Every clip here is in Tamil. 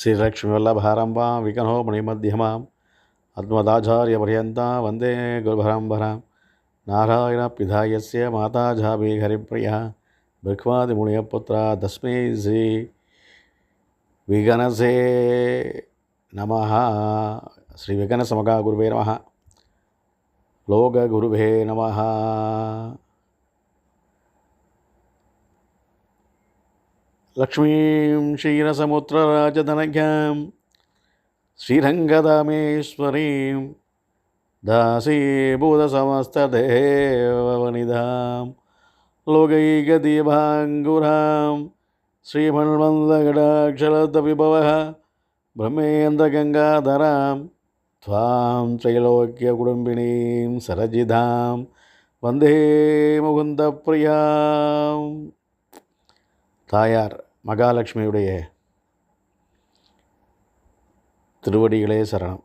श्रीलक्ष्मीवल्लभारम्भां विघ्नोमणिमध्यमाम् अद्मदाचार्यपर्यन्तां नारायण पिधा से माता जापि हरिप्रिया बृह्वादिमुनियपुत्रा तस्मै श्री विघनसे नमः। श्रीविघनसमगा गुरुवे नम। लोकगुरुभे नमः। लक्ष्मीं क्षीरसमुद्रराजधनज्ञां श्रीरङ्गदामेश्वरीं दासीभूतसमस्तदेववनिधां लोकैकदीपाङ्गुरां श्रीमन्वन्दगडाक्षरतविभवः ब्रह्मेन्द्रगङ्गाधरां त्वां त्रैलोक्यकुटुम्बिनीं सरजिदां वन्दे முகுந்தப்பிரியாம் தாயார் மகாலட்சுமியுடைய திருவடிகளே சரணம்.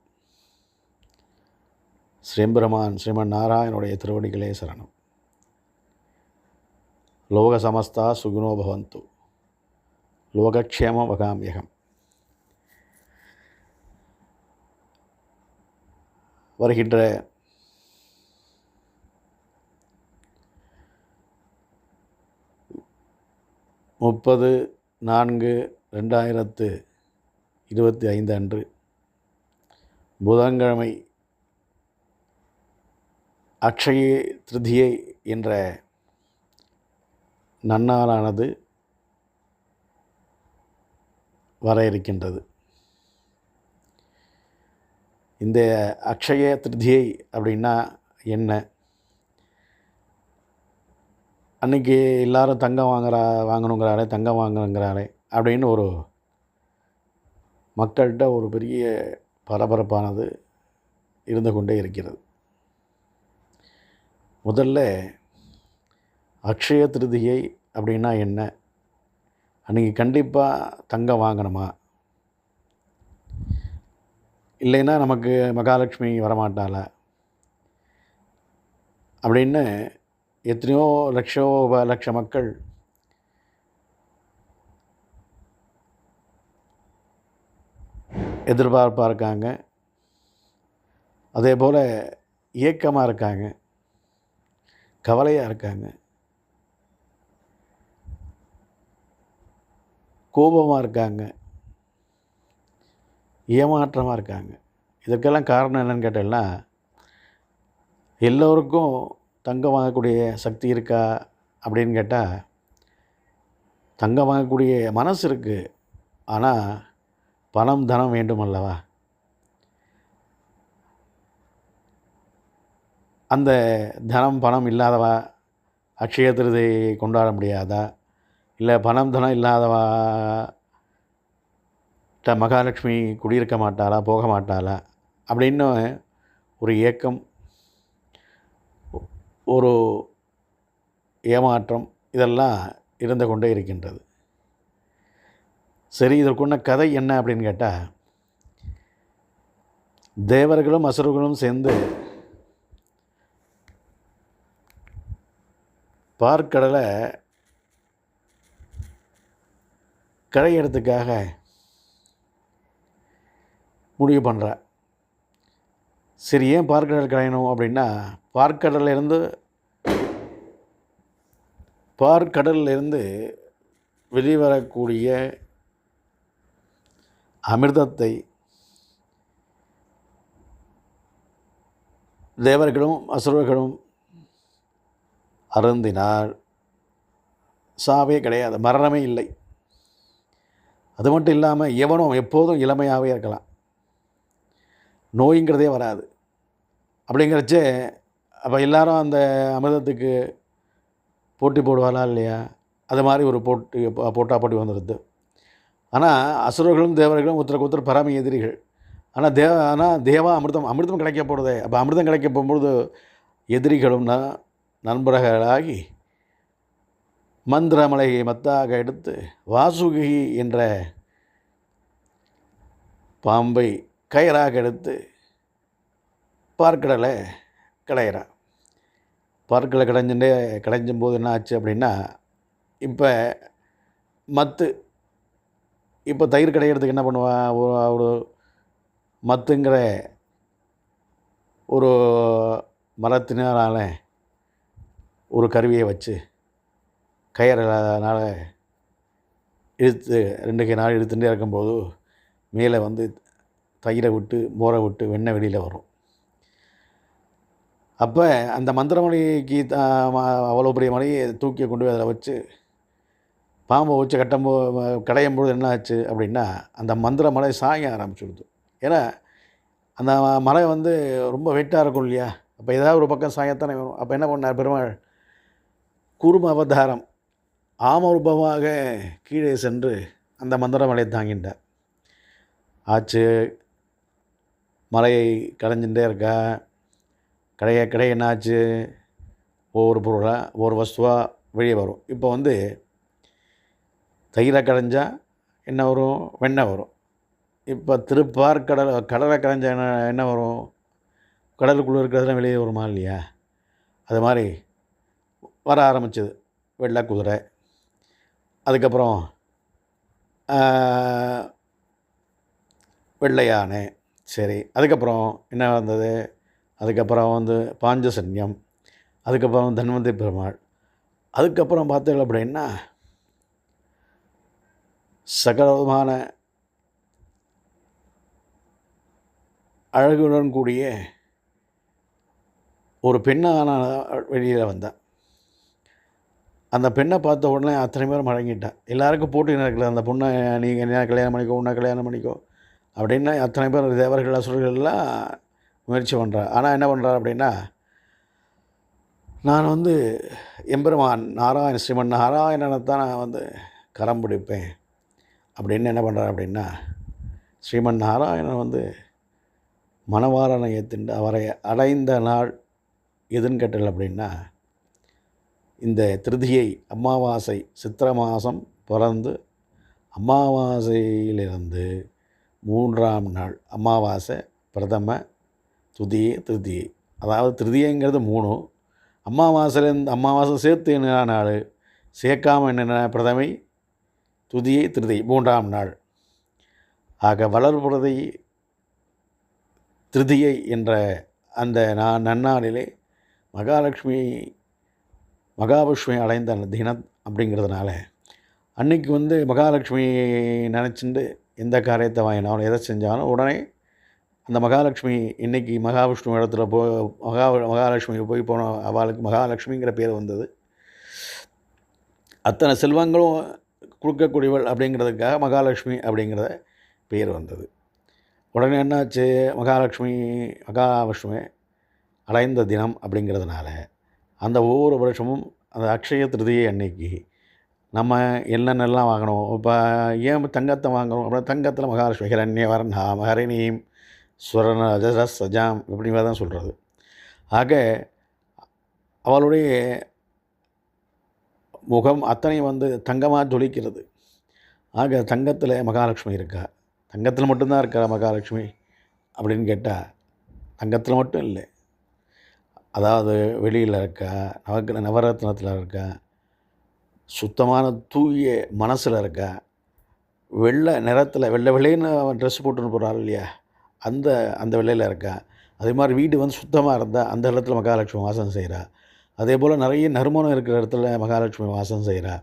ஸ்ரீம்பிரமான் ஸ்ரீமன் நாராயணுடைய திருவடிகளே சரணம். லோக சமஸ்தா சுகுணோ பவந்து. லோகக்ஷேம வகாமியகம். வருகின்ற முப்பது நான்கு ரெண்டாயிரத்து இருபத்தி ஐந்து அன்று புதன்கிழமை அக்ஷய திருதியை என்ற நன்னாளானது வர இருக்கின்றது இந்த அக்ஷய திருதியை அப்படின்னா என்ன? அன்றைக்கி எல்லாரும் தங்கம் வாங்குறா வாங்கணுங்கிறாரே தங்கம் வாங்கணுங்கிறாரே அப்படின்னு ஒரு மக்கள்கிட்ட ஒரு பெரிய பரபரப்பானது இருந்து கொண்டே இருக்கிறது. முதல்ல அக்ஷய திருதியை அப்படின்னா என்ன? அன்றைக்கி கண்டிப்பாக தங்கம் வாங்கணுமா? இல்லைன்னா நமக்கு மகாலட்சுமி வரமாட்டாளா? அப்படின்னு எத்தனையோ லட்சோ லட்ச மக்கள் எதிர்பார்ப்பாக இருக்காங்க. அதே போல் ஏக்கமாக இருக்காங்க. கவலையாக இருக்காங்க. கோபமாக இருக்காங்க. ஏமாற்றமாக இருக்காங்க. இதற்கெல்லாம் காரணம் என்னன்னு கேட்டேன்னா எல்லோருக்கும் தங்கம் வாங்கக்கூடிய சக்தி இருக்கா அப்படின்னு கேட்டால் தங்கம் வாங்கக்கூடிய மனசு இருக்குது ஆனால் பணம் தனம் வேண்டும் அல்லவா? அந்த தனம் பணம் இல்லாதவா? அக்ஷய திருதை கொண்டாட முடியாதா? இல்லை பணம் தனம் இல்லாதவா? ட மகாலட்சுமி குடியிருக்க மாட்டாளா? போக மாட்டாளா? அப்படின்னு ஒரு ஏக்கம் ஒரு ஏமாற்றம் இதெல்லாம் இருந்து கொண்டே இருக்கின்றது. சரி இதற்குள்ள கதை என்ன அப்படின்னு கேட்டால் தேவர்களும் அசுரர்களும் சேர்ந்து பார்க்கடலை கடையிறதுக்காக முடிவு பண்ணுறா சரி ஏன் பார்க்கடல் கரையணும் அப்படின்னா பார்க்கடல்ல இருந்து வெளிவரக்கூடிய அமிர்தத்தை தேவர்களும் அசுரர்களும் அருந்தினார். சாவே கிடையாது மரணமே இல்லை. அது மட்டும் இல்லாமல் எவனும் எப்போதும் இளமையாகவே இருக்கலாம். நோய்ங்கிறதே வராது. அப்படிங்கிறச்சே அப்போ எல்லாரும் அந்த அமிர்தத்துக்கு போட்டி போடுவாரா இல்லையா? அது மாதிரி ஒரு போட்டி போட்டா போட்டி வந்துடுது ஆனால் அசுரர்களும் தேவர்களும் ஒருத்தருக்கு ஒருத்தர் பராமி எதிரிகள். ஆனால் தேவ ஆனால் தேவா அமிர்தம் அமிர்தம் கிடைக்க போகிறதே அப்போ அமிர்தம் கிடைக்க போகும்பொழுது எதிரிகளும் ந நண்பர்களாகி மந்திரமலையை மத்தாக எடுத்து வாசுகி என்ற பாம்பை கயிறாக எடுத்து பார்க்கடலை கடையிறா பார்க்கடலை கடைஞ்சுட்டே கடைஞ்சும் போது என்ன ஆச்சு அப்படின்னா இப்போ மத்து இப்போ தயிர் கிடைக்கிறதுக்கு என்ன பண்ணுவா ஒரு ஒரு மத்துங்கிற ஒரு மரத்தினால ஒரு கருவியை வச்சு கயிறனால இழுத்து ரெண்டு கை நாள் இழுத்துட்டே இருக்கும்போது மேலே வந்து தயிரை விட்டு மோரை விட்டு வெண்ணெய் வெளியில் வரும். அப்போ அந்த மந்திரமணிக்கு த அவ்வளோ பெரிய மலையை தூக்கி கொண்டு போய் அதில் வச்சு பாம்பை வச்சு கட்டும்போ கடையும் பொழுது என்ன ஆச்சு அப்படின்னா அந்த மந்திர மலை சாய ஆரம்பிச்சுடுது. ஏன்னா அந்த மலை வந்து ரொம்ப வெயிட்டாக இருக்கும் இல்லையா? அப்போ ஏதாவது ஒரு பக்கம் சாயத்தானே வரும். அப்போ என்ன பண்ணார் பெருமாள்? குரும அவதாரம் ஆமரூபமாக கீழே சென்று அந்த மந்திர மலையை தாங்கிட்டார். ஆச்சு மலையை கடைஞ்சுட்டே இருக்கா கடைய கடை என்னாச்சு? ஒவ்வொரு பொருளாக ஒவ்வொரு வஸ்துவாக வெளியே வரும். இப்போ வந்து தயிரை கடைஞ்சால் என்ன வரும்? வெண்ணெய் வரும். இப்போ திருப்பார் கடல் கடலை கடைஞ்சால் என்ன என்ன வரும்? கடலுக்குள்ளே இருக்கிறதுலாம் வெளியே வருமா இல்லையா? அது மாதிரி வர ஆரம்பிச்சது. வெள்ளை குதிரை. அதுக்கப்புறம் வெள்ளை யானை சரி. அதுக்கப்புறம் என்ன வந்தது? அதுக்கப்புறம் வந்து பாஞ்சசன்யம் அதுக்கப்புறம் தன்வந்தி பெருமாள் அதுக்கப்புறம் பார்த்தீங்க அப்படின்னா சகலவிதமான அழகுடன் கூடிய ஒரு பெண்ணான வெளியில் வந்தேன். அந்த பெண்ணை பார்த்த உடனே அத்தனை பேரும் மழங்கிட்டேன் எல்லாருக்கும் போட்டி நடக்கல. அந்த பொண்ணை நீங்கள் என்ன கல்யாணம் பண்ணிக்கோ உன்னை கல்யாணம் பண்ணிக்கோ அப்படின்னா அத்தனை பேர் தேவர்கள் அசுரர்கள்லாம் முயற்சி பண்ணுறான் ஆனால் என்ன பண்ணுறார் அப்படின்னா நான் வந்து எம்பெருமான் நாராயண ஸ்ரீமன் நாராயணனை தான் நான் வந்து கரம் பிடிப்பேன். அப்படின்னு என்ன பண்ணுறார் அப்படின்னா ஸ்ரீமன் நாராயணன் வந்து மணவாரனை அவரை அடைந்த நாள் எதுன்னு கேட்டல் அப்படின்னா இந்த திருதியை அமாவாசை சித்திர மாதம் பிறந்து அமாவாசையிலிருந்து மூன்றாம் நாள் அமாவாசை பிரதம துதியே திருதியை அதாவது திருதியைங்கிறது மூணு. அமாவாசையிலேருந்து அம்மாவாசை சேர்த்து என்ன நாள் சேர்க்காமல் என்ன பிரதமை துதியை திருதை மூன்றாம் நாள். ஆக வளர்புறதை திருதியை என்ற அந்த நான் நன்னாளிலே மகாலட்சுமி மகாவிஷ்மி அடைந்த அந்த தினம் அப்படிங்கிறதுனால அன்றைக்கி வந்து மகாலட்சுமி நினச்சிட்டு எந்த காரியத்தை வாங்கினாலும் எதை செஞ்சாலும் உடனே அந்த மகாலட்சுமி இன்றைக்கி மகாவிஷ்ணு இடத்துல போ மகா மகாலட்சுமி போய் போன அவளுக்கு மகாலட்சுமிங்கிற பேர் வந்தது. அத்தனை செல்வங்களும் கொடுக்கக்கூடியவள் அப்படிங்கிறதுக்காக மகாலட்சுமி அப்படிங்கிறத பேர் வந்தது. உடனே என்னாச்சு? மகாலட்சுமி மகாவிஷ்ணுவை அடைந்த தினம் அப்படிங்கிறதுனால அந்த ஒவ்வொரு வருஷமும் அந்த அக்ஷய திருதியை அன்னைக்கு நம்ம என்னென்னலாம் வாங்கணும்? இப்போ ஏன் தங்கத்தை வாங்கணும்? அப்படின்னா தங்கத்தில் மகாலட்சுமி ஹிரண்யவர்ணா ஹரிணீம் ஸ்வரண ரஜரஸ் சஜாம் இப்படி தான் சொல்கிறது ஆக அவளுடைய முகம் அத்தனை வந்து தங்கமாக ஜொலிக்கிறது. ஆக தங்கத்தில் மகாலட்சுமி இருக்கா? தங்கத்தில் மட்டும்தான் இருக்கா மகாலட்சுமி? அப்படின்னு கேட்டால் தங்கத்தில் மட்டும் இல்லை. அதாவது வெளியில் இருக்கா? நவ நவரத்னத்தில் இருக்கா? சுத்தமான தூய மனசில் இருக்கா? வெள்ளை நிறத்தில் வெள்ளை வெள்ளைன்னு ட்ரெஸ் போட்டுன்னு போகிறாள் இல்லையா? அந்த அந்த வெள்ளையில் இருக்கேன் அதே மாதிரி வீடு வந்து சுத்தமாக இருந்தால் அந்த இடத்துல மகாலட்சுமி வாசம் செய்கிறா அதே போல் நிறைய நறுமணம் இருக்கிற இடத்துல மகாலட்சுமி வாசம் செய்கிறா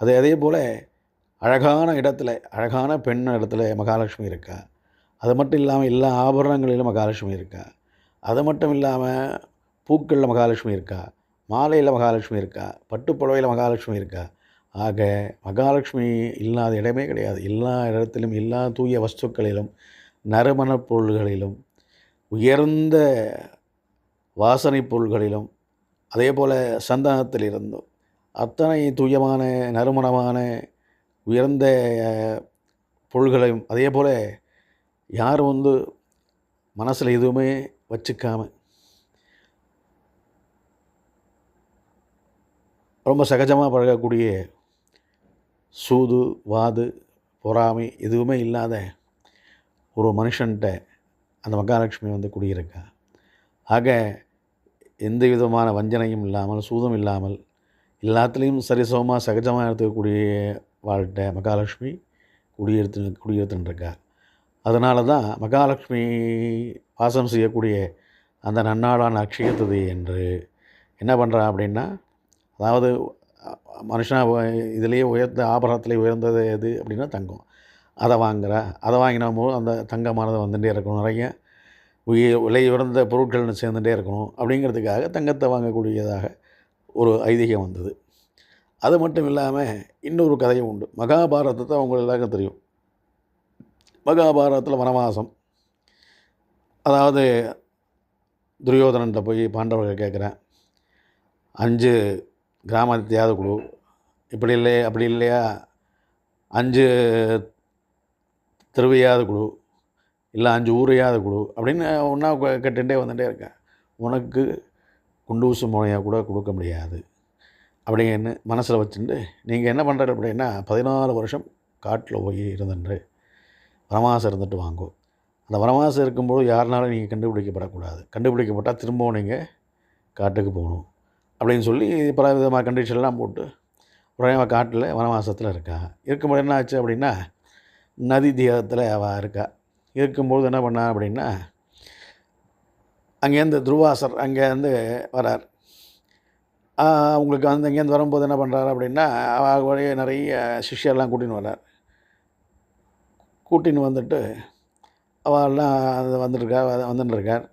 அதே அதே போல் அழகான இடத்துல அழகான பெண் இடத்துல மகாலட்சுமி இருக்கா? அது மட்டும் இல்லாமல் எல்லா ஆபரணங்களிலும் மகாலட்சுமி இருக்கா? அது மட்டும் இல்லாமல் பூக்களில் மகாலட்சுமி இருக்கா? மாலையில் மகாலட்சுமி இருக்கா? பட்டுப்புடவையில் மகாலட்சுமி இருக்கா? ஆக மகாலட்சுமி இல்லாத இடமே கிடையாது. எல்லா இடத்திலும் எல்லா தூய வஸ்துக்களிலும் நறுமணப் பொருள்களிலும் உயர்ந்த வாசனை பொருள்களிலும் அதே போல் சந்தானத்தில் இருந்தும் அத்தனை தூயமான நறுமணமான உயர்ந்த பொருள்களையும் அதே போல் யார் வந்து மனசில் எதுவுமே வச்சுக்காம ரொம்ப சகஜமாக பழகக்கூடிய சூது வாது பொறாமை எதுவுமே இல்லாத ஒரு மனுஷன்கிட்ட அந்த மகாலட்சுமி வந்து குடியிருக்கா. ஆக எந்த விதமான வஞ்சனையும் இல்லாமல் சூதம் இல்லாமல் எல்லாத்துலேயும் சரிசமமாக சகஜமாக எடுத்துக்கக்கூடிய வாழ்கிட்ட மகாலட்சுமி குடியிருத்து குடியிருத்துன்னு அதனால தான் மகாலட்சுமி வாசம் செய்யக்கூடிய அந்த நன்னாளான அக்ஷய என்று என்ன பண்ணுறா அப்படின்னா அதாவது மனுஷனாக இதுலேயே உயர்ந்த ஆபரணத்திலே உயர்ந்தது எது அப்படின்னா தங்கம். அதை வாங்குறா அதை வாங்கினா போது அந்த தங்கமானது வந்துகிட்டே இருக்கணும். நிறைய உயிர் விலை உயர்ந்த பொருட்கள்னு சேர்ந்துகிட்டே இருக்கணும். அப்படிங்கிறதுக்காக தங்கத்தை வாங்கக்கூடியதாக ஒரு ஐதீகம் வந்தது. அது மட்டும் இல்லாமல் இன்னொரு கதையும் உண்டு. மகாபாரதத்தை அவங்க எல்லாருக்கும் தெரியும். மகாபாரதத்தில் வனவாசம். அதாவது துரியோதனன்ட்ட போய் பாண்டவர்கள் கேட்குறேன் அஞ்சு கிராமத்தியாவது குழு இப்படி இல்லை அப்படி இல்லையா? அஞ்சு திருவையாவது குழு இல்லை அஞ்சு ஊரையாவது குழு அப்படின்னு ஒன்றா கேட்டுகிட்டே வந்துகிட்டே இருக்கேன். உனக்கு குண்டூசு முறையாக கூட கொடுக்க முடியாது. அப்படின்னு மனசில் வச்சுட்டு நீங்கள் என்ன பண்ணுறது அப்படின்னா பதினாலு வருஷம் காட்டில் போய் இருந்துட்டு வனவாசம் இருந்துட்டு வாங்கும் அந்த வனவாசம் இருக்கும்போது யாருனாலும் நீங்கள் கண்டுபிடிக்கப்படக்கூடாது. கண்டுபிடிக்கப்பட்டால் திரும்பவும் நீங்கள் காட்டுக்கு போகணும் அப்படின்னு சொல்லி பல விதமான கண்டிஷன்லாம் போட்டு உடனே காட்டில் வனவாசத்தில் இருக்கா இருக்கும்போது என்ன ஆச்சு அப்படின்னா நதி தீரத்தில் அவள் இருக்கா. இருக்கும்போது என்ன பண்ணா அப்படின்னா அங்கேருந்து துருவாசர் அங்கேருந்து வரார். அவங்களுக்கு வந்து இங்கேருந்து வரும்போது என்ன பண்ணுறாரு அப்படின்னா அவங்களுடைய நிறைய சிஷ்யெல்லாம் கூட்டின்னு வர்றார் கூட்டின்னு வந்துட்டு அவெல்லாம் அது வந்துட்டுருக்கார் வந்துட்டு இருக்கார்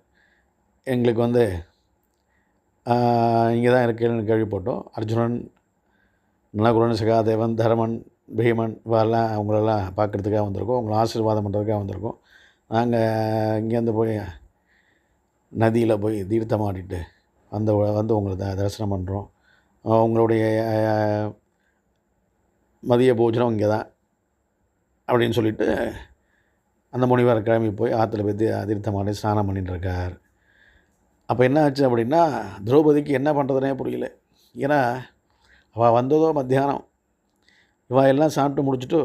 எங்களுக்கு வந்து இங்கே தான் இருக்கேன்னு கேள்விப்பட்டோம். அர்ஜுனன் நலகுரன் சகாதேவன் தர்மன் பீமன் இவரெல்லாம் அவங்களெல்லாம் பார்க்குறதுக்காக வந்திருக்கோம் அவங்கள ஆசீர்வாதம் பண்ணுறதுக்காக வந்திருக்கோம். நாங்கள் இங்கேருந்து போய் நதியில் போய் தீர்த்தம் ஆடிட்டு அந்த வந்து உங்களை த தரிசனம் பண்ணுறோம் அவங்களுடைய மதிய போஜனம் இங்கே தான் அப்படின்னு சொல்லிட்டு அந்த முனிவர் கிளம்பி போய் ஆற்றுல போய் தீர்த்தம் ஆடி ஸ்நானம் பண்ணிட்டு இருக்கார். அப்போ என்ன ஆச்சு அப்படின்னா திரௌபதிக்கு என்ன பண்ணுறதுனே புரியல. ஏன்னா அவள் வந்ததோ மத்தியானம். இவா எல்லாம் சாப்பிட்டு முடிச்சுட்டு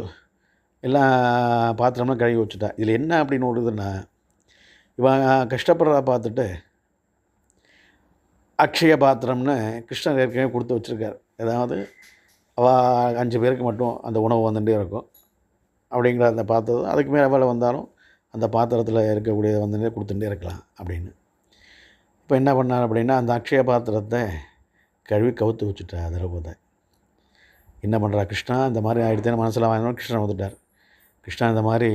எல்லாம் பாத்திரம்லாம் கழுவி வச்சுட்டா. இதில் என்ன அப்படின்னு ஓடுதுன்னா இவன் கஷ்டப்படுறத பார்த்துட்டு அக்ஷய பாத்திரம்னு கிருஷ்ணர் ஏற்கனவே கொடுத்து வச்சுருக்கார். ஏதாவது அவள் அஞ்சு பேருக்கு மட்டும் அந்த உணவு வந்துகிட்டே இருக்கும். அப்படிங்கிற அந்த பாத்திரம் அதுக்கு மேலே வேலை வந்தாலும் அந்த பாத்திரத்தில் இருக்கக்கூடிய வந்துட்டே கொடுத்துட்டே இருக்கலாம் அப்படின்னு. இப்போ என்ன பண்ணார் அப்படின்னா அந்த அக்ஷய பாத்திரத்தை கழுவி கவுத்து வச்சுட்டா திரௌபதி. என்ன பண்ணுறா கிருஷ்ணா? இந்த மாதிரி ஆகிடுத்தேன்னு மனசில் வாங்கினோம் கிருஷ்ணன் வந்துட்டார். கிருஷ்ணா இந்த மாதிரி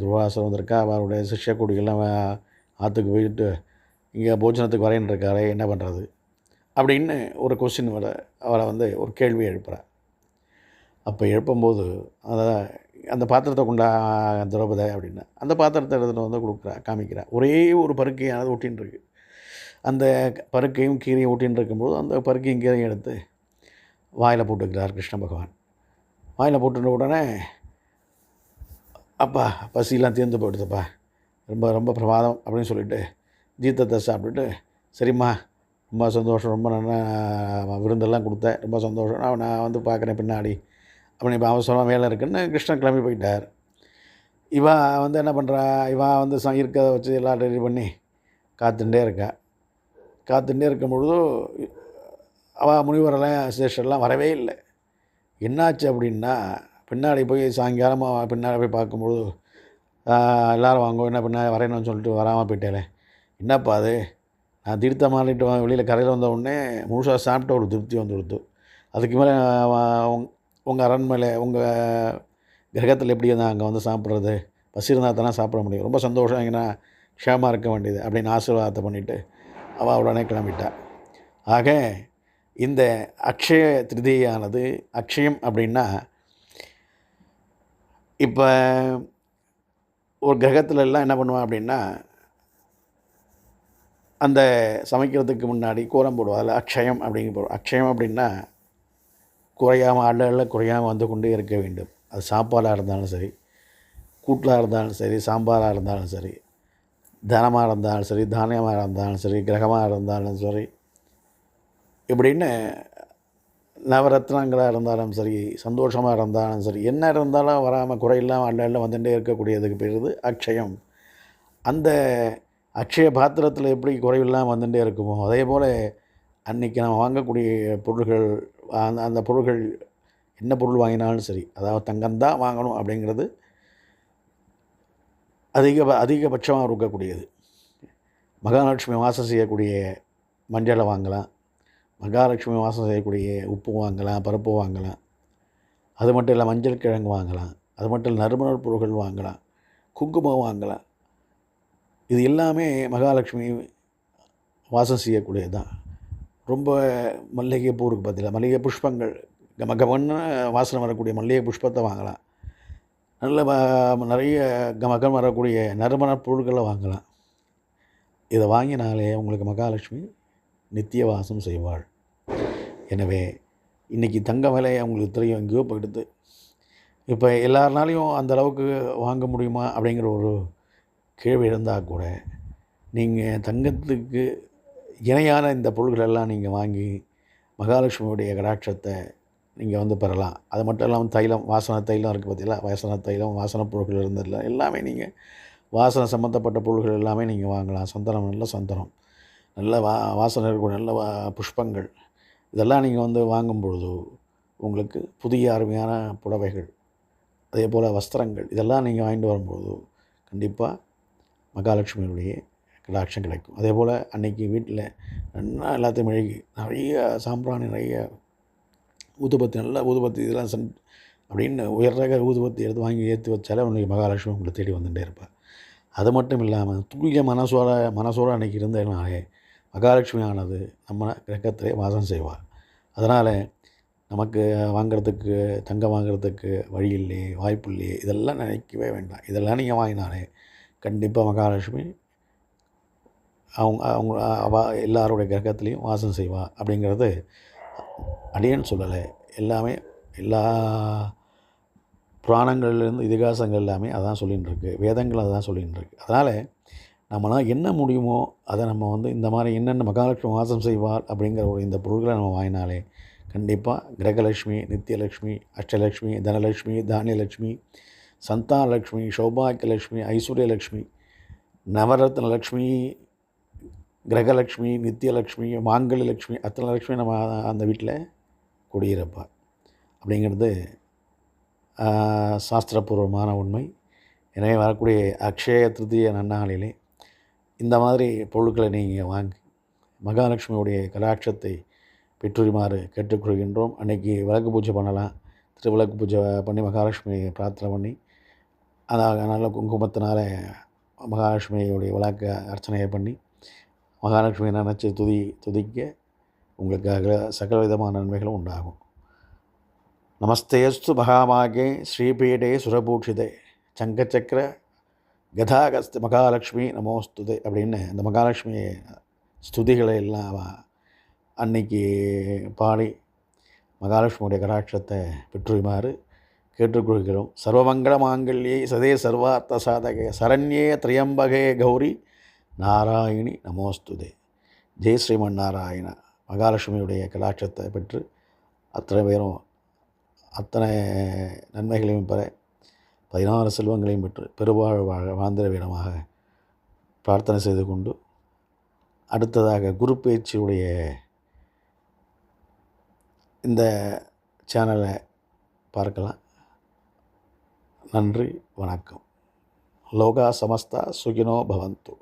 துர்வாசம் வந்திருக்கா? அவருடைய சிஷ்ய குடிகள்லாம் ஆற்றுக்கு போயிட்டு இங்கே போஜனத்துக்கு வரேன்னு இருக்காரு என்ன பண்ணுறது அப்படின்னு ஒரு கொஸ்டின் வர அவரை வந்து ஒரு கேள்வி எழுப்புகிறார் அப்போ எழுப்பும்போது அதை அந்த பாத்திரத்தை கொண்டா திரௌபதை அப்படின்னா அந்த பாத்திரத்தை எடுத்துகிட்டு வந்து கொடுக்குறா காமிக்கிறா. ஒரே ஒரு பருக்கையானது ஒட்டின்னு இருக்கு. அந்த பருக்கையும் கீரையும் ஒட்டின்னு இருக்கும்போது அந்த பருக்கையும் கீரையும் எடுத்து வாயில் போட்டுக்கிறார் கிருஷ்ண பகவான். வாயில் போட்டுட்ட உடனே அப்பா பசியெலாம் தீர்ந்து போயிடுதுப்பா. ரொம்ப ரொம்ப பிரமாதம் அப்படின்னு சொல்லிட்டு தீர்த்தத்தை சாப்பிட்டுட்டு சரிம்மா ரொம்ப சந்தோஷம் ரொம்ப நல்லா விருந்தெல்லாம் கொடுத்தேன் ரொம்ப சந்தோஷம். நான் நான் வந்து பார்க்குறேன் பின்னாடி. அப்படி இப்போ அவசரமாக வேலை இருக்குன்னு கிருஷ்ணன் கிளம்பி போயிட்டார். இவா வந்து என்ன பண்ணுறா இவா வந்து ச இருக்கிறத வச்சு எல்லாம் ரெடி பண்ணி காத்துட்டே இருக்கா. காத்துட்டே இருக்கும் பொழுது முனிவரெல்லாம் சேஷர்லாம் வரவே இல்லை. என்னாச்சு அப்படின்னா பின்னாடி போய் சாயங்காலமாக பின்னாடி போய் பார்க்கும்பொழுது எல்லோரும் வாங்க என்ன பின்னாடி வரேன்னு சொல்லிட்டு வராமல் போயிட்டேன் என்னப்பா அது? நான் தீர்த்தம் மாறிட்டு வெளியில் கரையில் வந்த உடனே முழுசாக சாப்பிட்ட ஒரு திருப்தி வந்து கொடுத்து அதுக்கு மேலே உங்கள் அரண்மனை உங்கள் கிரகத்தில் எப்படி இருந்தால் அங்கே வந்து சாப்பிட்றது? பசி இருந்தால் தானே சாப்பிட முடியும். ரொம்ப சந்தோஷம் எங்கன்னா க்ஷேமாக இருக்க வேண்டியது அப்படின்னு ஆசீர்வாதத்தை பண்ணிவிட்டு அவள் உடனே கிளம்பிட்டாள் ஆக இந்த அக்ஷய திருதியானது அக்ஷயம் அப்படின்னா இப்போ ஒரு கிரகத்துலலாம் என்ன பண்ணுவான் அப்படின்னா அந்த சமைக்கிறதுக்கு முன்னாடி கோலம் போடுவோம் அதில் அக்ஷயம் அப்படிங்க போடுவோம் அக்ஷயம் அப்படின்னா குறையாமல் அல்ல குறையாமல் வந்து கொண்டே இருக்க வேண்டும். அது சாப்பாடாக இருந்தாலும் சரி கூட்டலாக இருந்தாலும் சரி சாம்பாராக இருந்தாலும் சரி தனமாக இருந்தாலும் சரி தானியமாக இருந்தாலும் சரி கிரகமாக இருந்தாலும் சரி இப்படின்னு நவரத்னங்களாக இருந்தாலும் சரி சந்தோஷமாக இருந்தாலும் சரி என்ன இருந்தாலும் வராமல் குறையில்லாமல் அல்ல அல்ல வந்துட்டே இருக்கக்கூடியதுக்கு பேருது அக்ஷயம். அந்த அக்ஷய பாத்திரத்தில் எப்படி குறைவில்லாமல் வந்துட்டே இருக்குமோ அதே போல் அன்றைக்கி நம்ம வாங்கக்கூடிய பொருள்கள் அந்த அந்த பொருள்கள் என்ன பொருள் வாங்கினாலும் சரி அதாவது தங்கம்தான் வாங்கணும் அப்படிங்கிறது அதிக அதிகபட்சமாக இருக்கக்கூடியது. மகாலட்சுமி வாசம் செய்யக்கூடிய மஞ்சளை வாங்கலாம். மகாலட்சுமி வாசம் செய்யக்கூடிய உப்பு வாங்கலாம் பருப்பு வாங்கலாம். அது மட்டும் இல்லை மஞ்சள் கிழங்கு வாங்கலாம். அது மட்டும் இல்லை நறுமணப் பொருட்கள் வாங்கலாம். குங்குமம் வாங்கலாம். இது எல்லாமே மகாலட்சுமி வாசம் செய்யக்கூடியது தான் ரொம்ப மல்லிகை இருக்குது பார்த்தீங்களா மல்லிகை புஷ்பங்கள். கம வாசனை வரக்கூடிய மல்லிகை புஷ்பத்தை வாங்கலாம். நல்ல நிறைய கமகம் வரக்கூடிய நறுமணப் பொருட்களை வாங்கலாம். இதை வாங்கினாலே உங்களுக்கு மகாலட்சுமி நித்திய வாசம் செய்வாள். எனவே இன்றைக்கி தங்க விலை அவங்களுக்கு தெரியும் எங்கேயோ போயிடுது. இப்போ எல்லாருனாலையும் அந்த அளவுக்கு வாங்க முடியுமா அப்படிங்கிற ஒரு கேள்வி இருந்தால் கூட நீங்கள் தங்கத்துக்கு இணையான இந்த பொருள்கள் எல்லாம் நீங்கள் வாங்கி மகாலட்சுமியுடைய கடாட்சத்தை நீங்கள் வந்து பெறலாம். அது மட்டும் இல்லாமல் தைலம் வாசன தைலம் இருக்குது பார்த்தீங்களா? வாசன தைலம் வாசன பொருட்கள் இருந்ததில்ல எல்லாமே நீங்கள் வாசனை சம்மந்தப்பட்ட பொருட்கள் எல்லாமே நீங்கள் வாங்கலாம். சந்தனம் நல்ல சந்தனம். நல்ல வா வாசனை இருக்கக்கூடிய நல்ல வா புஷ்பங்கள். இதெல்லாம் நீங்கள் வந்து வாங்கும் பொழுது உங்களுக்கு புதிய அருமையான புடவைகள் அதே போல் வஸ்திரங்கள் இதெல்லாம் நீங்கள் வாங்கிட்டு வரும்பொழுது கண்டிப்பாக மகாலட்சுமியுடைய கடாட்சம் கிடைக்கும். அதே போல் அன்னைக்கு வீட்டில் நல்லா எல்லாத்தையும் மெழுகி நிறைய சாம்பிராணி நிறைய ஊதுபத்தி நல்லா ஊதுபத்தி இதெல்லாம் சென் அப்படின்னு உயர் ரக ஊதுபத்தி எடுத்து வாங்கி ஏற்றி வச்சாலே அவனுக்கு மகாலட்சுமி உங்களை தேடி வந்துட்டே இருப்பாள் அது மட்டும் இல்லாமல் தூய மனசோட மனசோட அன்றைக்கி இருந்தாலே மகாலட்சுமியானது நம்ம கிரகத்திலே வாசம் செய்வார். அதனால் நமக்கு வாங்குறதுக்கு தங்கம் வாங்குறதுக்கு வழி இல்லையே வாய்ப்பு இல்லையே இதெல்லாம் நினைக்கவே வேண்டாம். இதெல்லாம் நீங்கள் வாங்கினாலே கண்டிப்பாக மகாலட்சுமி அவங்க அவங்க அவ எல்லாருடைய கிரகத்துலேயும் வாசம் செய்வா அப்படிங்கிறது அடியன்னு சொல்லலை. எல்லாமே எல்லா புராணங்கள்லேருந்து இதிகாசங்கள் எல்லாமே அதான் சொல்லின்னு இருக்கு வேதங்கள் அதான் சொல்லின்னு இருக்கு அதனால் நம்மளால் என்ன முடியுமோ அதை நம்ம வந்து இந்த மாதிரி என்னென்ன மகாலட்சுமி வாசம் செய்வார் அப்படிங்கிற ஒரு இந்த பொருட்களை நம்ம வாங்கினாலே கண்டிப்பாக கிரகலட்சுமி நித்தியலட்சுமி அஷ்டலட்சுமி தனலட்சுமி தானியலட்சுமி சந்தானலட்சுமி சௌபாகியலட்சுமி ஐஸ்வர்யலட்சுமி நவரத்ன லக்ஷ்மி கிரகலட்சுமி நித்தியலட்சுமி மாங்கல்யலட்சுமி அத்தனை லட்சுமி நம்ம அந்த வீட்டில் குடியிருப்பா அப்படிங்கிறது சாஸ்திரபூர்வமான உண்மை. எனவே வரக்கூடிய அக்ஷய திருதிய நன்னாளிலே இந்த மாதிரி பொருட்களை நீங்கள் வாங்கி மகாலட்சுமியுடைய கலாட்சத்தை பெற்றுமாறு கேட்டுக்கொள்கின்றோம். அன்னைக்கு விளக்கு பூஜை பண்ணலாம். திருவிளக்கு பூஜை பண்ணி மகாலட்சுமி பிரார்த்தனை பண்ணி அதாக நல்ல குங்குமத்தினால மகாலட்சுமியுடைய விளக்க அர்ச்சனையை பண்ணி மகாலட்சுமி நினச்சி துதி துதிக்க உங்களுக்கு சகல விதமான நன்மைகளும் உண்டாகும். நமஸ்தேஸ்து மகாமாகே ஸ்ரீபீடே சுரபூட்சிதே சங்கச்சக்கர கதாகஸ்த மகாலட்சுமி நமோஸ்துதே அப்படின்னு அந்த மகாலட்சுமி ஸ்துதிகளை எல்லாம் அன்னைக்கு பாடி மகாலட்சுமியுடைய கடாட்சத்தை பெற்றுமாறு கேட்டுக்கொள்கிறோம். சர்வமங்கள மாங்கல்யே சதே சர்வார்த்த சாதகே சரண்யே திரியம்பகே கௌரி நாராயணி நமோஸ்துதே ஜெய் ஸ்ரீமன் நாராயண மகாலட்சுமியுடைய கடாட்சத்தை பெற்று அத்தனை பேரும் அத்தனை நன்மைகளையும் பெற பதினாறு செல்வங்களையும் பெற்று பெருவாழ் வாழ வாழ்ந்திர விடமாக பிரார்த்தனை செய்து கொண்டு அடுத்ததாக குரு பேச்சியுடைய இந்த சேனலை பார்க்கலாம். நன்றி வணக்கம். லோகா சமஸ்தா சுகினோ பவந்து.